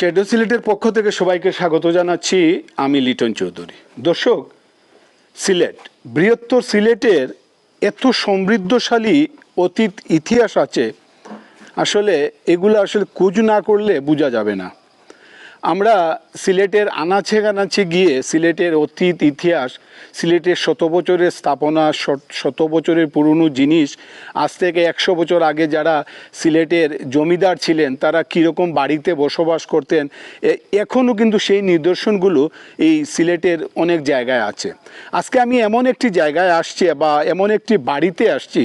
Shadow সিলেটের পক্ষ থেকে সবাইকে স্বাগত জানাচ্ছি। আমি লিটন চৌধুরী। দর্শক, সিলেট, বৃহত্তর সিলেটের এত সমৃদ্ধশালী অতীত ইতিহাস আছে। আসলে এগুলো আসলে খোঁজ না করলে বোঝা যাবে না। সিলেটের আনাচে কানাচে গিয়ে সিলেটের অতীত, ইতিহাস, সিলেটের শত বছরের স্থাপনা, শত বছরের পুরনো জিনিস, আজ থেকে একশো বছর আগে যারা সিলেটের জমিদার ছিলেন, তারা কীরকম বাড়িতে বসবাস করতেন এখনও কিন্তু সেই নিদর্শনগুলো এই সিলেটের অনেক জায়গায় আছে। আজকে আমি এমন একটি জায়গায় আসছি বা এমন একটি বাড়িতে আসছি,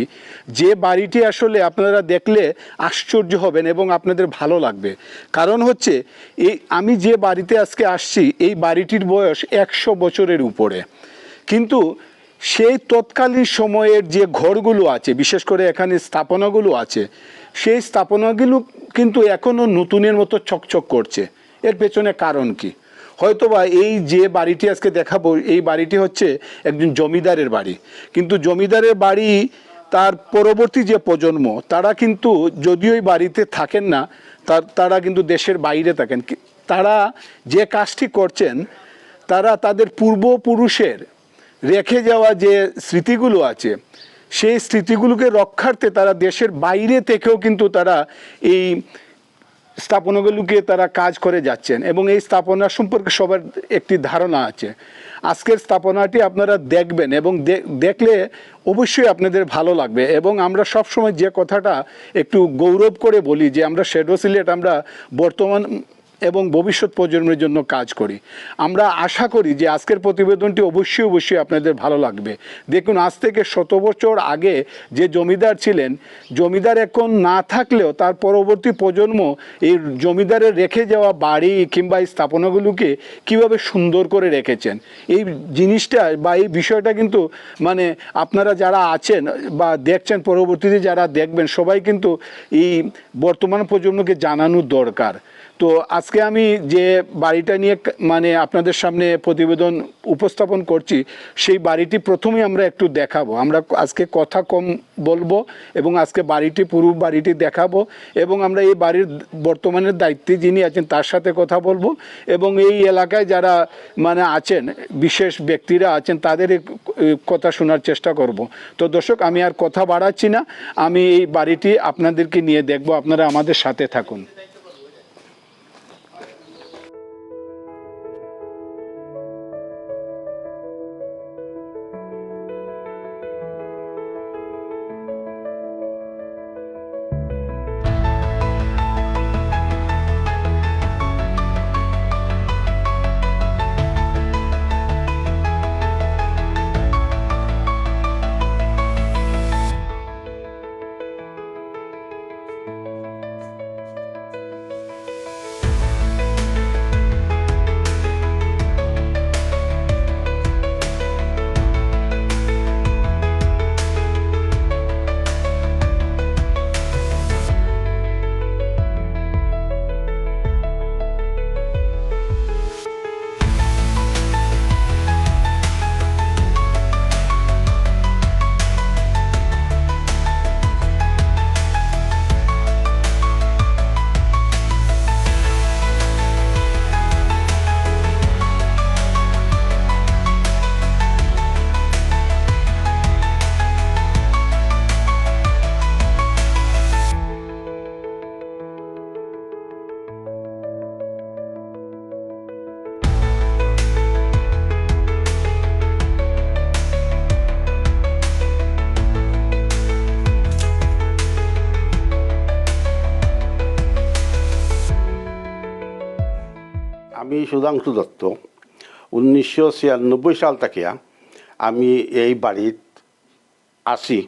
যে বাড়িটি আসলে আপনারা দেখলে আশ্চর্য হবেন এবং আপনাদের ভালো লাগবে। কারণ হচ্ছে, এই আমি যে বাড়িতে আজকে আসছি, এই বাড়িটির বয়স একশো বছরের উপরে। কিন্তু সেই তৎকালীন সময়ের যে ঘরগুলো আছে, বিশেষ করে এখানে স্থাপনাগুলো আছে, সেই স্থাপনাগুলো কিন্তু এখনও নতুনের মতো চকচক করছে। এর পেছনে কারণ কি? হয়তোবা এই যে বাড়িটি আজকে দেখাবো, এই বাড়িটি হচ্ছে একজন জমিদারের বাড়ি। কিন্তু জমিদারের বাড়ি তার পরবর্তী যে প্রজন্ম, তারা কিন্তু যদিও বাড়িতে থাকেন না, তার, তারা কিন্তু দেশের বাইরে থাকেন। তারা যে কাজটি করছেন, তারা তাদের পূর্বপুরুষের রেখে যাওয়া যে স্মৃতিগুলো আছে, সেই স্মৃতিগুলোকে রক্ষার্থে তারা দেশের বাইরে থেকেও কিন্তু তারা এই স্থাপনাগুলোকে তারা কাজ করে যাচ্ছেন এবং এই স্থাপনা সম্পর্কে সবার একটি ধারণা আছে। আজকের স্থাপনাটি আপনারা দেখবেন এবং দেখলে অবশ্যই আপনাদের ভালো লাগবে এবং আমরা সবসময় যে কথাটা একটু গৌরব করে বলি যে আমরা শেডো সিলেট আমরা বর্তমান এবং ভবিষ্যৎ প্রজন্মের জন্য কাজ করি। আমরা আশা করি যে আজকের প্রতিবেদনটি অবশ্যই অবশ্যই আপনাদের ভালো লাগবে। দেখুন, আজ থেকে শত বছর আগে যে জমিদার ছিলেন, জমিদার এখন না থাকলেও তার পরবর্তী প্রজন্ম এই জমিদারের রেখে যাওয়া বাড়ি কিংবা স্থাপনাগুলোকে কীভাবে সুন্দর করে রেখেছেন। এই জিনিসটা বা এই বিষয়টা কিন্তু মানে আপনারা যারা আছেন বা দেখছেন, পরবর্তীতে যারা দেখবেন, সবাই কিন্তু এই বর্তমান প্রজন্মকে জানানো দরকার। তো আজকে আমি যে বাড়িটা নিয়ে মানে আপনাদের সামনে প্রতিবেদন উপস্থাপন করছি, সেই বাড়িটি প্রথমে আমরা একটু দেখাবো। আমরা আজকে কথা কম বলব এবং আজকে বাড়িটি, পুরো বাড়িটি দেখাবো এবং আমরা এই বাড়ির বর্তমানের দায়িত্বে যিনি আছেন তার সাথে কথা বলব এবং এই এলাকায় যারা মানে আছেন, বিশেষ ব্যক্তিরা আছেন, তাদের কথা শোনার চেষ্টা করব। তো দর্শক, আমি আর কথা বাড়াচ্ছি না। আমি এই বাড়িটি আপনাদেরকে নিয়ে দেখব। আপনারা আমাদের সাথে থাকুন। আমি সুধাংশু দত্ত। উনিশশো ছিয়ানব্বই সাল থেকে আমি এই বাড়িত আসি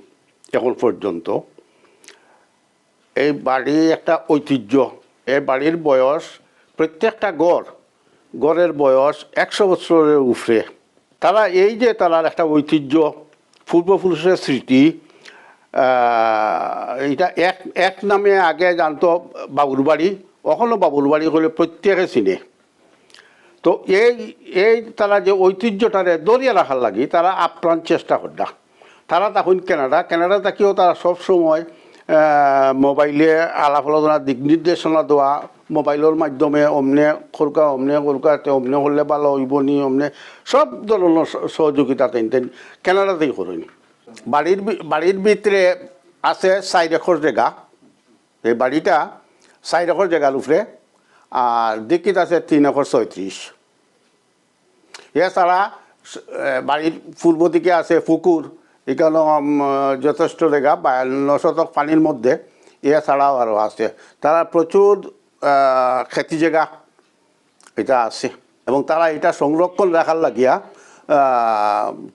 এখন পর্যন্ত। এই বাড়ি একটা ঐতিহ্য। এই বাড়ির বয়স প্রত্যেকটা গড় গড়ের বয়স একশো বছরের উপরে। তারা এই যে তারার একটা ঐতিহ্য, পূর্বপুরুষের স্মৃতি এইটা এক এক নামে আগে জানতো বাবুর বাড়ি এখনও বাবুর বাড়ি হলে প্রত্যেকে চিনে। তো এই এই তারা যে ঐতিহ্যটারে দরিয়া রাখার লাগি, তারা আপ্রাণ চেষ্টা করডা। তারা তখন কেনাডা কেনাডা থাকিও তারা সবসময় মোবাইলে আলাপ আলোচনা দিক নির্দেশনা দেওয়া, মোবাইলের মাধ্যমে অমনে খোরকা, অমনে খোরকাতে অমনে হলে ভালো হইব নি, অমনে সব ধরনের সহযোগিতা তেন তেন কেনাডাতেই করেন। বাড়ির বাড়ির ভিতরে আছে একর জায়গা। এই বাড়িটা একর জায়গার উপরে। আর দিকিত আছে তিন একর ছয়ত্রিশ। এছাড়া বাড়ির পূর্ব দিকে আছে পুকুর এখানে যথেষ্ট জায়গা বায়ান্ন শতক পানির মধ্যে এছাড়াও আরও আছে। তারা প্রচুর খেতি জায়গা এটা আছে। এবং তারা এটা সংরক্ষণ রাখার লাগিয়া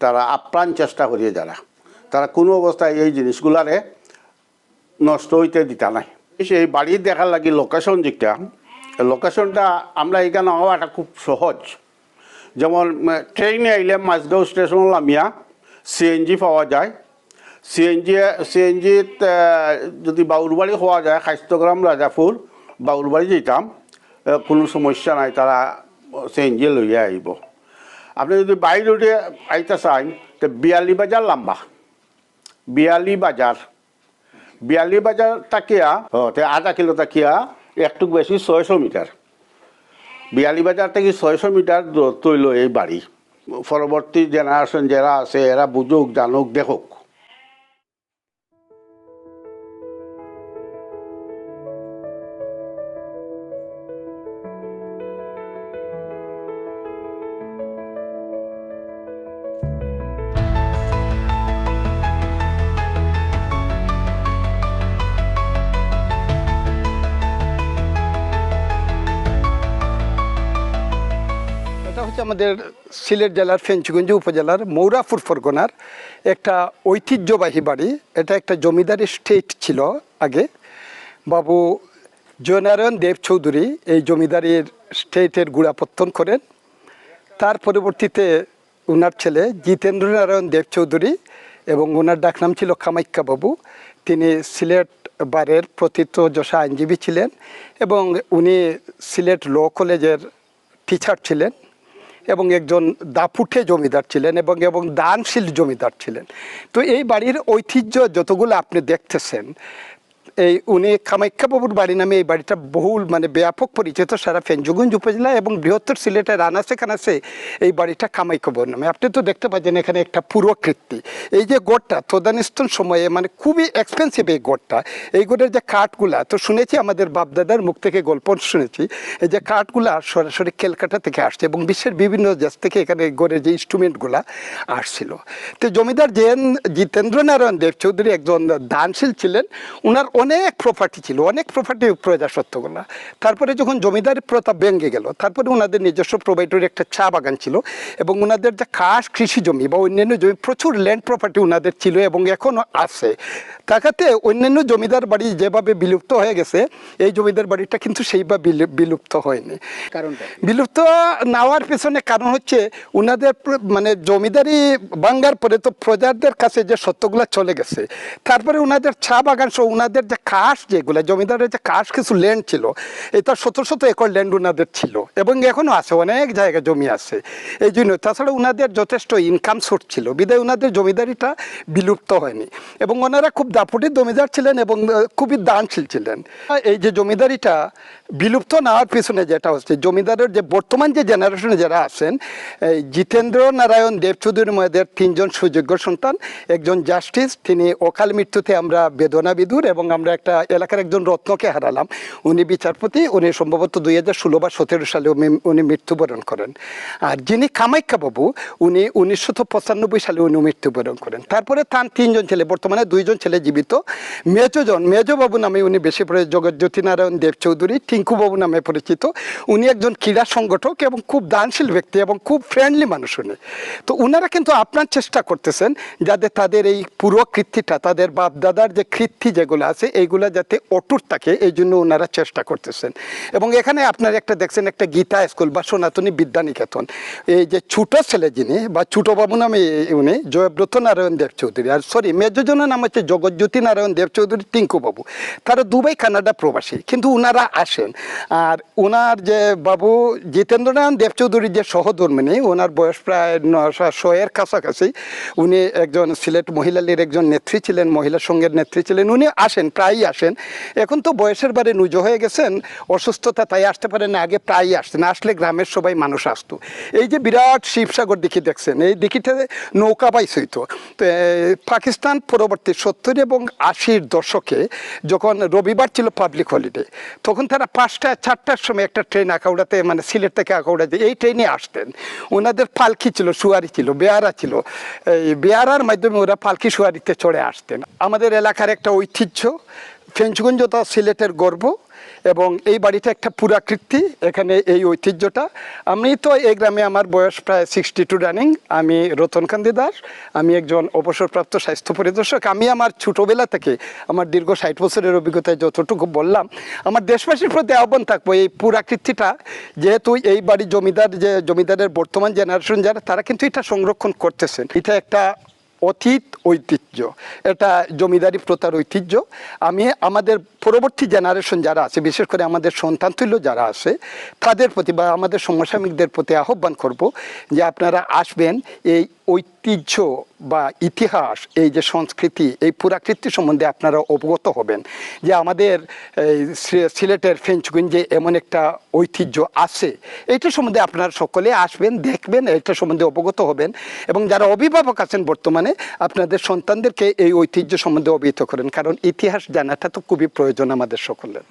তারা আপ্রাণ চেষ্টা করিয়ে যারা। তারা কোনো অবস্থায় এই জিনিসগুলারে নষ্ট হইতে দিতা নাই। সেই বাড়ি দেখার লাগি লোকেশন যেটা লোকেশনটা আমরা এখানে হওয়াটা খুব সহজ। যেমন ট্রেনে আইলে মাঝগাঁও স্টেশন নামিয়া সিএনজি পাওয়া যায়। সিএনজি সিএনজিত যদি বাউরবাড়ি হওয়া যায় খাইস্তগ্রাম রাজাপুর বাউরবাড়ি যেতাম কোনো সমস্যা নাই, তারা সিএনজি লইয়া আইব। আপনি যদি বাইরে উঠে আইতে চান তো বিয়ালি বাজার লম্বা। বিয়ালি বাজার। বিয়ালি বাজার তাকিয়া তে আধা কিলো তাকিয়া একটু বেশি ছয়শো মিটার। বিয়ালি বাজার থেকে ছয়শো মিটার দূরত্ব হইল এই বাড়ি। পরবর্তী জেনারেশন যারা আছে, এরা বুঝুক, জানুক, দেখুক। এটা হচ্ছে আমাদের সিলেট জেলার ফেঞ্চুগঞ্জ উপজেলার মৌরাপুর ফরগনার। একটা ঐতিহ্যবাহী বাড়ি। এটা একটা জমিদারি স্টেট ছিল আগে। বাবু জয়নারায়ণ দেব চৌধুরী এই জমিদারির স্টেটের গুড়াপত্তন করেন। তার পরবর্তীতে ওনার ছেলে জিতেন্দ্র নারায়ণ দেব চৌধুরী এবং ওনার ডাকনাম ছিল কামাখ্যা বাবু। তিনি সিলেট বারের প্রথিতযশা আইনজীবী ছিলেন এবং উনি সিলেট ল কলেজের টিচার ছিলেন। এবং একজন দাপুটে জমিদার ছিলেন এবং এবং দানশীল জমিদার ছিলেন। তো এই বাড়ির ঐতিহ্য যতগুলো আপনি দেখতেছেন এই উনি কামাখ্যাবাবুর বাড়ি নামে এই বাড়িটা বহুল মানে ব্যাপক পরিচিত সারা ফেঞ্জুগঞ্জ উপজেলা এবং বৃহত্তর সিলেটের রানাসে খানাসে এই বাড়িটা কামাখ্যাবাবুর নামে। আপনি তো দেখতে পাচ্ছেন এখানে একটা পুরকৃতি এই যে গড়টা তদানীস্তন সময়ে মানে খুবই এক্সপেন্সিভ এই গড়টা। এই গড়ের যে কাঠগুলা তো শুনেছি আমাদের বাপদাদার মুখ থেকে গল্প শুনেছি, এই যে কাঠগুলা সরাসরি ক্যালকাটা থেকে আসছে এবং বিশ্বের বিভিন্ন দেশ থেকে এখানে গড়ের যে ইনস্ট্রুমেন্টগুলা আসছিল। তো জমিদার জেন জিতেন্দ্র নারায়ণ দেব চৌধুরী একজন দানশীল ছিলেন। ওনার অনেক প্রপার্টি ছিল, অনেক প্রপার্টি প্রজাসত্বগুলা তারপরে যখন জমিদার প্রথা ভেঙে গেল, তারপরে ওনাদের নিজস্ব প্রোভাইডের একটা চা বাগান ছিল এবং ওনাদের যে খাস কৃষি জমি বা অন্যান্য জমি, প্রচুর ল্যান্ড প্রপার্টি ওনাদের ছিল এবং এখনও আছে। তাকাতে অন্যান্য জমিদার বাড়ি যেভাবে বিলুপ্ত হয়ে গেছে এই জমিদার বাড়িটা কিন্তু সেইভাবে বিলুপ্ত হয়নি। কারণটা বিলুপ্ত নেওয়ার পেছনে কারণ হচ্ছে ওনাদের মানে জমিদারি ভাঙ্গার পরে তো প্রজাদের কাছে যে সত্যগুলো চলে গেছে। তারপরে ওনাদের চা বাগান সহ উনাদের যে কাশ যেগুলো জমিদারের যে কাশ কিছু ল্যান্ড ছিল এটা শত শত একর ল্যান্ড ওনাদের ছিল এবং এখনও আছে অনেক জায়গায় জমি আছে। এই জন্য তাছাড়া ওনাদের যথেষ্ট ইনকাম সোর্স ছিল। বিদায় ওনাদের জমিদারিটা বিলুপ্ত হয়নি। এবং ওনারা খুব দাপুটে জমিদার ছিলেন এবং খুবই দানশীল ছিলেন। এই যে জমিদারিটা বিলুপ্ত নেওয়ার পিছনে যেটা হচ্ছে, জমিদারের যে বর্তমান যে জেনারেশনে যারা আছেন জিতেন্দ্র নারায়ণ দেব চৌধুরী মহাদের তিনজন সুযোগ্য সন্তান, একজন জাস্টিস, তিনি অকাল মৃত্যুতে আমরা বেদনা বিদুর এবং আমরা একটা এলাকার একজন রত্নকে হারালাম। উনি বিচারপতি, উনি সম্ভবত দুই হাজার ষোলো বা সতেরো সালে উনি- মৃত্যুবরণ করেন। আর যিনি কামাখ্যা বাবু উনি উনিশশো পঁচানব্বই সালে উনি মৃত্যুবরণ করেন। তারপরে তার তিনজন ছেলে, বর্তমানে দুইজন ছেলে জীবিত। মেজজন মেজবাবু নামে উনি বেশি পরে জগজ্যোতি নারায়ণ দেব চৌধুরী টিঙ্কু বাবু নামে পরিচিত। উনি একজন ক্রীড়া সংগঠক এবং খুব দানশীল ব্যক্তি এবং খুব ফ্রেন্ডলি মানুষ উনি। তো ওনারা কিন্তু আপনার চেষ্টা করতেছেন যাতে তাদের এই পুরো কৃত্তিটা তাদের বাপ দাদার যে কৃত্তি যেগুলো আছে, এইগুলো যাতে অটুট থাকে, এই জন্য ওনারা চেষ্টা করতেছেন। এবং এখানে আপনার একটা দেখছেন একটা গীতা স্কুল বা সনাতনী বিদ্যানিকেতন। এই যে ছোট ছেলে যিনি বা ছোট বাবু নামে উনি জয়ব্রত নারায়ণ দেব চৌধুরী আর সরি মেজজনের নাম হচ্ছে জগৎ প্রজ্যোতি নারায়ণ দেব চৌধুরী টিঙ্কু বাবু তারা দুবাই, কানাডা প্রবাসী। কিন্তু ওনারা আসেন। আর ওনার যে বাবু জিতেন্দ্রনারায়ণ দেব চৌধুরীর যে সহধর্মিনী ওনার বয়স প্রায় নশো- শোয়ের কাছাকাছি, উনি একজন সিলেট মহিলালীর একজন নেত্রী ছিলেন, মহিলা সঙ্গের নেত্রী ছিলেন, উনি আসেন, প্রায়ই আসেন। এখন তো বয়সের বারে নুজো হয়ে গেছেন, অসুস্থতা তাই আসতে পারেন না, আগে প্রায়ই আসতেন। আসলে গ্রামের সবাই মানুষ আসতো। এই যে বিরাট শিবসাগর দিঘি দেখছেন, এই দিঘিতে নৌকা হইতো তো পাকিস্তান পরবর্তী সত্তর এবং আশির দশকে যখন রবিবার ছিল পাবলিক হলিডে তখন তারা পাঁচটা, চারটার সময় একটা ট্রেন আঁকাউড়াতে মানে সিলেট থেকে আঁকাউড়াতে এই ট্রেনে আসতেন। ওনাদের পালকি ছিল, সুয়ারি ছিল, বেয়ারা ছিল। এই বেয়ারার মাধ্যমে ওরা পালকি সুয়ারিতে চড়ে আসতেন। আমাদের এলাকার একটা ঐতিহ্য, ফেঞ্চগঞ্জ তো সিলেটের গর্ব এবং এই বাড়িটা একটা পুরাকৃতি, এখানে এই ঐতিহ্যটা। আমি তো এই গ্রামে আমার বয়স প্রায় সিক্সটি টু রানিং আমি রতনকান্দি দাস, আমি একজন অবসরপ্রাপ্ত স্বাস্থ্য পরিদর্শক। আমি আমার ছোটোবেলা থেকে, আমার দীর্ঘ ষাট বছরের অভিজ্ঞতায় যতটুকু বললাম, আমার দেশবাসীর প্রতি আহ্বান থাকব এই পুরাকৃতিটা। যেহেতু এই বাড়ি জমিদার যে, জমিদারের বর্তমান জেনারেশন যারা, তারা কিন্তু এটা সংরক্ষণ করতেছেন। এটা একটা অতীত ঐতিহ্য। এটা জমিদারি প্রথার ঐতিহ্য। আমি আমাদের পরবর্তী জেনারেশন যারা আছে, বিশেষ করে আমাদের সন্তান তুল্য যারা আছে, তাদের প্রতি বা আমাদের সমসাময়িকদের প্রতি আহ্বান করব যে আপনারা আসবেন এই ঐতিহ্য বা ইতিহাস, এই যে সংস্কৃতি, এই পুরাকৃতি সম্বন্ধে আপনারা অবগত হবেন যে আমাদের সিলেটের ফেঞ্চগঞ্জে এমন একটা ঐতিহ্য আছে। এইটা সম্বন্ধে আপনারা সকলে আসবেন, দেখবেন এটা সম্বন্ধে অবগত হবেন এবং যারা অভিভাবক আছেন বর্তমানে, আপনাদের সন্তানদেরকে এই ঐতিহ্য সম্বন্ধে অবহিত করেন। কারণ ইতিহাস জানাটা তো খুবই প্রয়োজন আমাদের সকলের।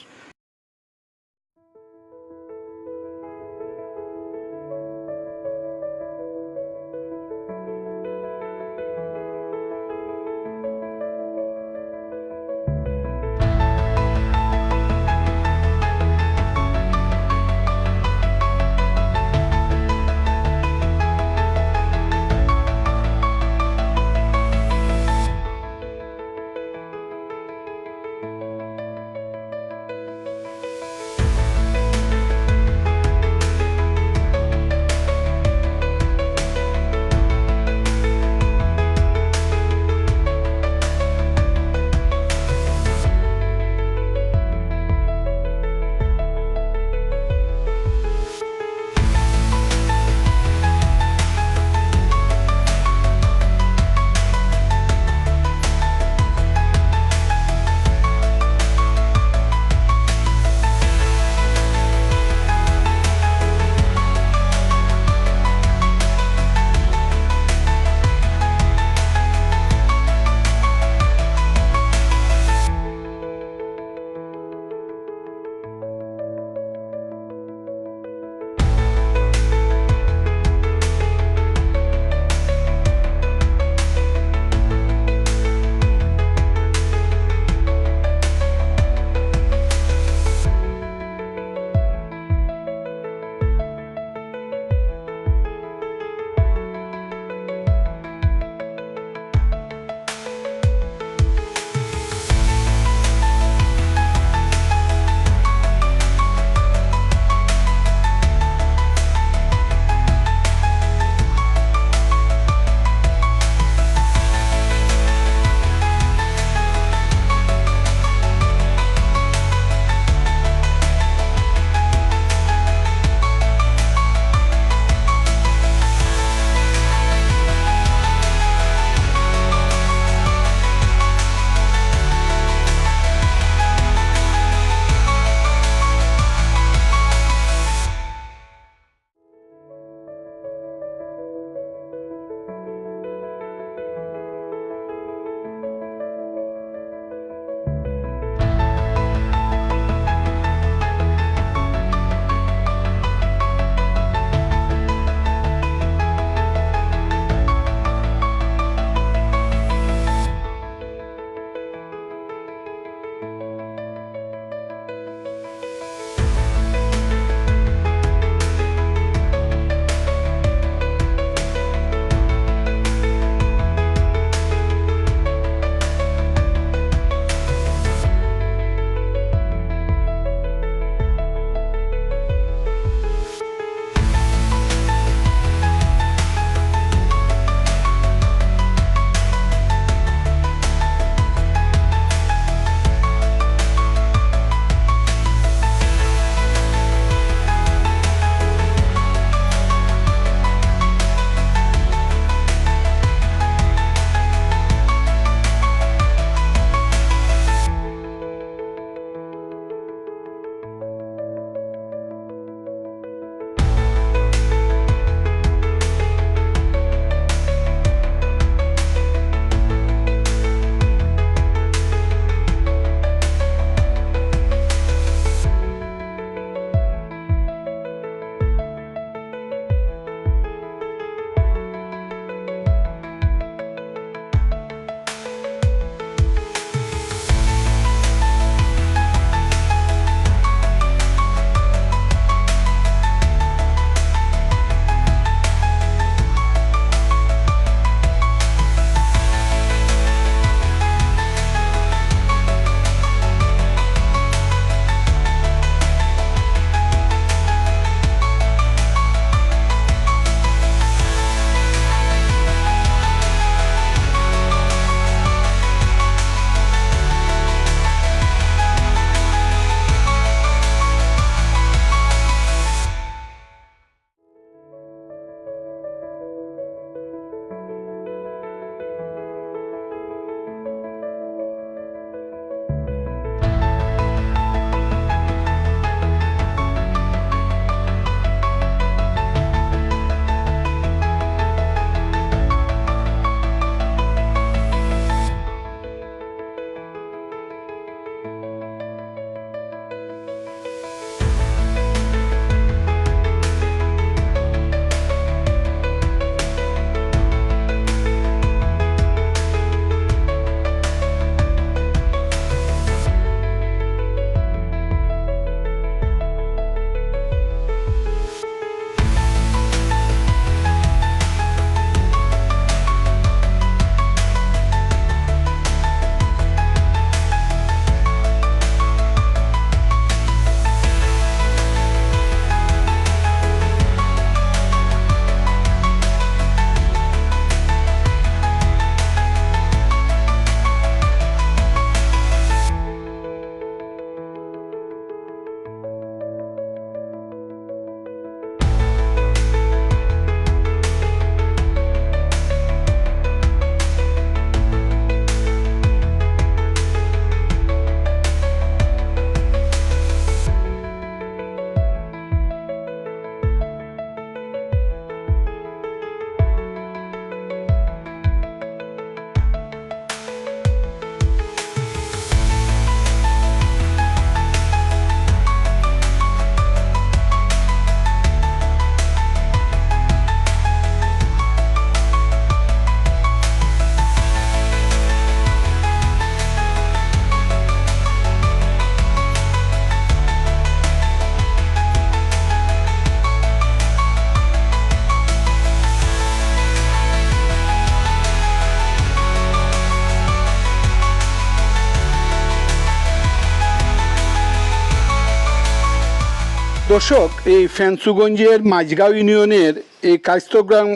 দর্শক, এই ফেন্সুগঞ্জের মাঝগাঁও ইউনিয়নের এই কাস্তগ্রাম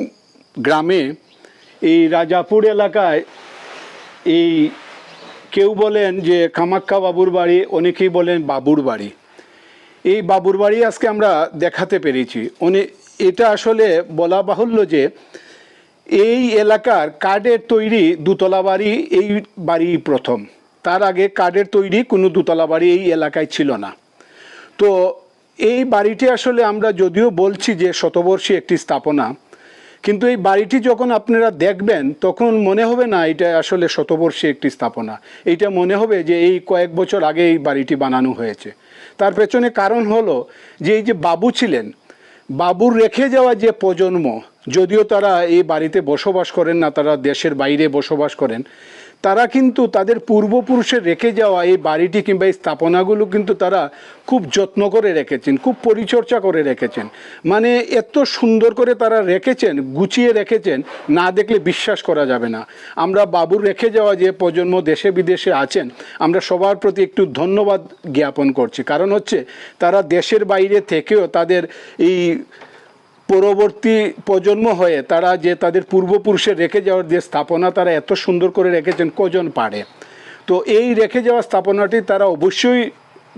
গ্রামে, এই রাজাপুর এলাকায় এই কেউ বলেন যে কামাক্কা বাবুর বাড়ি, অনেকেই বলেন বাবুর বাড়ি। এই বাবুর বাড়ি আজকে আমরা দেখাতে পেরেছি। অনে এটা আসলে বলা বাহুল্য যে এই এলাকার কাঠের তৈরি দুতলা বাড়ি এই বাড়ি প্রথম। তার আগে কার্ডের তৈরি কোনো দুতলা বাড়ি এই এলাকায় ছিল না। তো এই বাড়িটি আসলে আমরা যদিও বলছি যে শতবর্ষী একটি স্থাপনা, কিন্তু এই বাড়িটি যখন আপনারা দেখবেন, তখন মনে হবে না এটা আসলে শতবর্ষী একটি স্থাপনা। এইটা মনে হবে যে এই কয়েক বছর আগে এই বাড়িটি বানানো হয়েছে। তার পেছনে কারণ হলো যে এই যে বাবু ছিলেন, বাবুর রেখে যাওয়া যে প্রজন্ম, যদিও তারা এই বাড়িতে বসবাস করেন না, তারা দেশের বাইরে বসবাস করেন তারা কিন্তু তাদের পূর্বপুরুষের রেখে যাওয়া এই বাড়িটি কিংবা এই স্থাপনাগুলো কিন্তু তারা খুব যত্ন করে রেখেছেন, খুব পরিচর্যা করে রেখেছেন। মানে এত সুন্দর করে তারা রেখেছেন, গুছিয়ে রেখেছেন, না দেখলে বিশ্বাস করা যাবে না। আমরা বাবুর রেখে যাওয়া যে প্রজন্ম দেশে বিদেশে আছেন, আমরা সবার প্রতি একটু ধন্যবাদ জ্ঞাপন করছি। কারণ হচ্ছে তারা দেশের বাইরে থেকেও তাদের এই পরবর্তী প্রজন্ম হয়ে তারা যে তাদের পূর্বপুরুষের রেখে যাওয়ার যে স্থাপনা তারা এত সুন্দর করে রেখেছেন, কজন পারে? তো এই রেখে যাওয়া স্থাপনাটি তারা অবশ্যই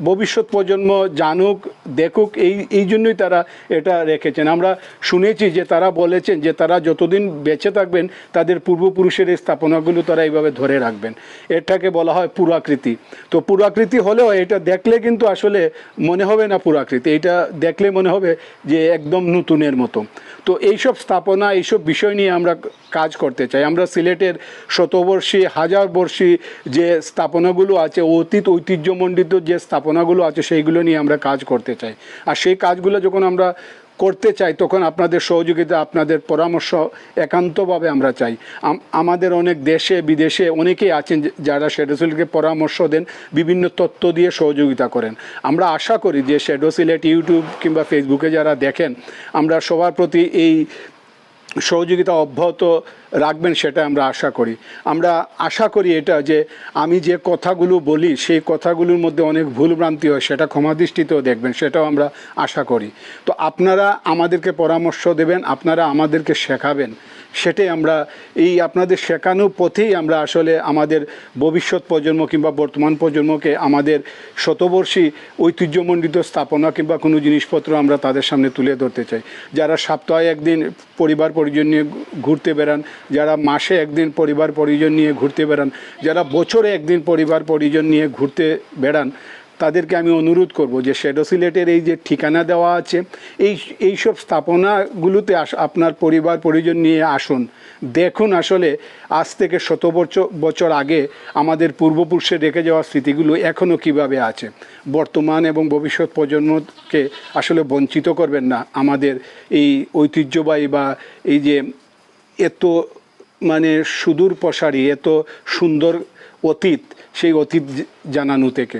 ভবিষ্যৎ প্রজন্ম জানুক, দেখুক, এই এই জন্যই তারা এটা রেখেছেন। আমরা শুনেছি যে তারা বলেছেন যে তারা যতদিন বেঁচে থাকবেন, তাদের পূর্বপুরুষের এই স্থাপনাগুলো তারা এইভাবে ধরে রাখবেন। এটাকে বলা হয় পুরাকৃতি। তো পুরাকৃতি হলেও এটা দেখলে কিন্তু আসলে মনে হবে না পুরাকৃতি, এটা দেখলে মনে হবে যে একদম নতুনের মতো। তো এইসব স্থাপনা, এইসব বিষয় নিয়ে আমরা কাজ করতে চাই। আমরা সিলেটের শতবর্ষী, হাজার বর্ষী যে স্থাপনাগুলো আছে, অতীত ঐতিহ্যমণ্ডিত যে স্থাপনাগুলো আছে, সেইগুলো নিয়ে আমরা কাজ করতে চাই। আর সেই কাজগুলো যখন আমরা করতে চাই, তখন আপনাদের সহযোগিতা, আপনাদের পরামর্শ একান্তভাবে আমরা চাই। আম- আমাদের অনেক দেশে, বিদেশে অনেকেই আছেন যারা শেডোসিলকে পরামর্শ দেন, বিভিন্ন তথ্য দিয়ে সহযোগিতা করেন। আমরা আশা করি যে শেডোসিলেট ইউটিউব কিংবা ফেসবুকে যারা দেখেন, আমরা সবার প্রতি এই সহযোগিতা অব্যাহত রাখবেন সেটা আমরা আশা করি। আমরা আশা করি এটা যে আমি যে কথাগুলো বলি, সেই কথাগুলোর মধ্যে অনেক ভুলভ্রান্তি হয়, সেটা ক্ষমা দৃষ্টিতেও দেখবেন, সেটাও আমরা আশা করি। তো আপনারা আমাদেরকে পরামর্শ দেবেন, আপনারা আমাদেরকে শেখাবেন। সেটাই আমরা এই আপনাদের শেখানো পথেই আমরা আসলে আমাদের ভবিষ্যৎ প্রজন্ম কিংবা বর্তমান প্রজন্মকে আমাদের শতবর্ষী ঐতিহ্যমণ্ডিত স্থাপনা কিংবা কোনো জিনিসপত্র আমরা তাদের সামনে তুলে ধরতে চাই। যারা সপ্তাহে একদিন পরিবার পরিজন নিয়ে ঘুরতে বেড়ান, যারা মাসে একদিন পরিবার পরিজন নিয়ে ঘুরতে বেড়ান, যারা বছরে একদিন পরিবার পরিজন নিয়ে ঘুরতে বেড়ান তাদেরকে আমি অনুরোধ করব যে শ্যাডো সিলেটের এই যে ঠিকানা দেওয়া আছে, এই, এইসব স্থাপনাগুলোতে আপনার পরিবার, পরিজন নিয়ে আসুন। দেখুন আসলে আজ থেকে শত বছর আগে আমাদের পূর্বপুরুষে রেখে যাওয়া স্মৃতিগুলো এখনও কীভাবে আছে? বর্তমান এবং ভবিষ্যৎ প্রজন্মকে আসলে বঞ্চিত করবেন না। আমাদের এই ঐতিহ্যবাহী বা এই যে এত মানে সুদূর প্রসারী এত সুন্দর অতীত, সেই অতীত জানানো থেকে।